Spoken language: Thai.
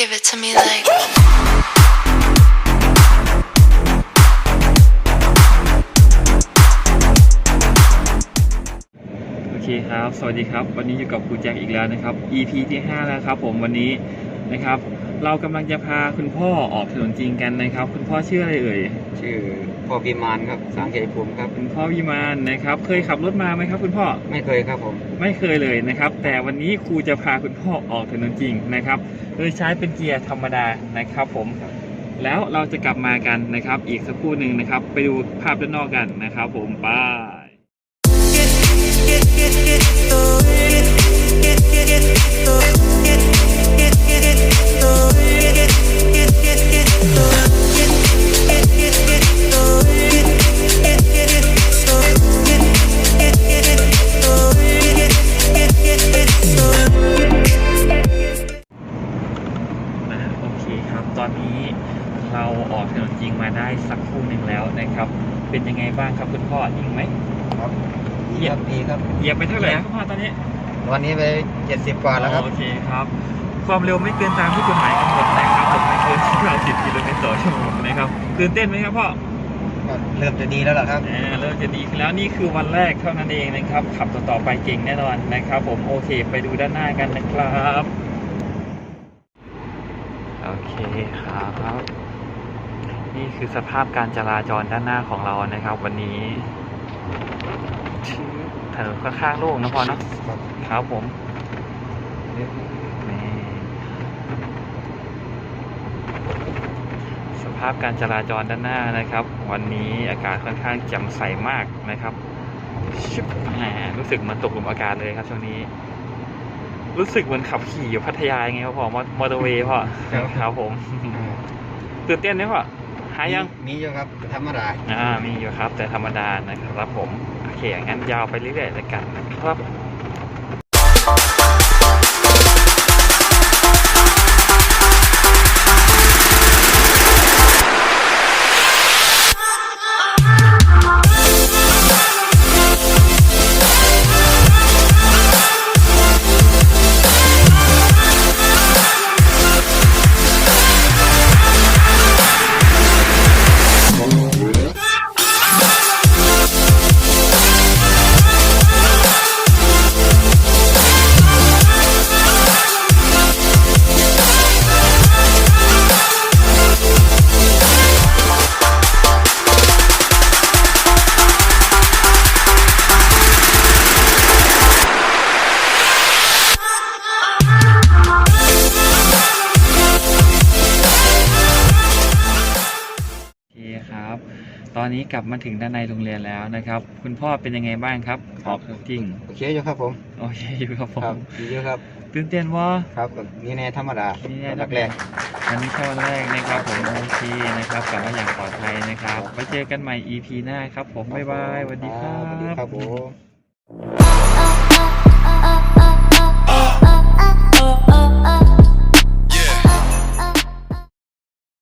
Give it to me like. โอเคครับ สวัสดีครับ วันนี้อยู่กับครูแจ็คอีกแล้วนะครับ EP ที่ 5 แล้วครับผมวันนี้นะครับ เรากำลังจะพาคุณพ่อออกถนนจริงกันนะครับ คุณพ่อชื่ออะไรเอ่ย ชื่อ พ่อพิมานครับสามชัยภูมิครับ คุณพ่อวิมานนะครับ เคยขับรถมาไหมครับ คุณพ่อ ไม่เคยครับผม ไม่เคยเลยนะครับ แต่วันนี้ครูจะพาคุณพ่อออกถนนจริงนะครับโดยใช้เป็นเกียร์ธรรมดานะครับ ผม แล้วเราจะกลับมากันนะครับ อีกสักครู่หนึ่งนะครับ ไปดูภาพด้านนอกกันนะครับ ผมไปน ตอนนี้เราออกถนนจริงมาได้สักครู่หนึ่งแล้วนะครับ เป็นยังไงบ้างครับคุณพ่อจริงไหมครับดีครับดีครับเหยียบไปเท่าไหร่ครับคุณพ่อตอนนี้วันนี้ไปเจ็ดสิบกว่าแล้วครับโอเคครับ ความเร็วไม่เกินตามที่กฎหมายกำหนดนะครับผมไม่เกิน90กิโลเมตรต่อชั่วโมงนะครับตื่นเต้นไหมครับพ่อก็เริ่มจะดีแล้วล่ะครับอ่าเริ่มจะดีขึ้นแล้วนี่คือวันแรกเท่านั้นเองนะครับ ขับต่อๆไปเก่งแน่นอนนะครับ ผมโอเค ไปดูด้านหน้ากันนะครับ โอเคครับ นี่คือสภาพการจราจรด้านหน้าของเรานะครับ วันนี้ถนนค่อนข้างโล่งนะพอเนะครับผมสภาพการจราจรด้านหน้านะครับ วันนี้อากาศค่อนข้างแจ่มใสมากนะครับชิบแหมรู้สึกมันตกหลุมอากาศเลยครับช่วงนี้ รู้สึกเหมือนขับขี่อยู่พัทยาอย่างเงี้ยครับพ่อมอมอเตอร์เวย์พ่อครับ ครับผมตื่นเต้นไหมพ่อหายัง มีอยู่ครับธรรมดาอ่ามีอยู่ครับ แต่ธรรมดานะครับผมโอเคงั้นยาวไปเรื่อยๆแล้วกันนะครับ ตอนนี้กลับมาถึงด้านในโรงเรียนแล้วนะครับ คุณพ่อเป็นยังไงบ้างครับออกจริงโอเคอยู่ครับผมโอเคอยู่ครับผครับมดีอยู่ครับตื่นเต้นว่าครับก็นี่แน่ธรรมดานี่แน่แรกแรกวันนี้แค่วันแรกนะครับผมโอเคนะครับกลับมาอย่างปลอดภัยนะครับไว้เจอกันใหม่ EP หน้าครับผมบ๊ายบายสวัสดีครัสวัสดีครับบผม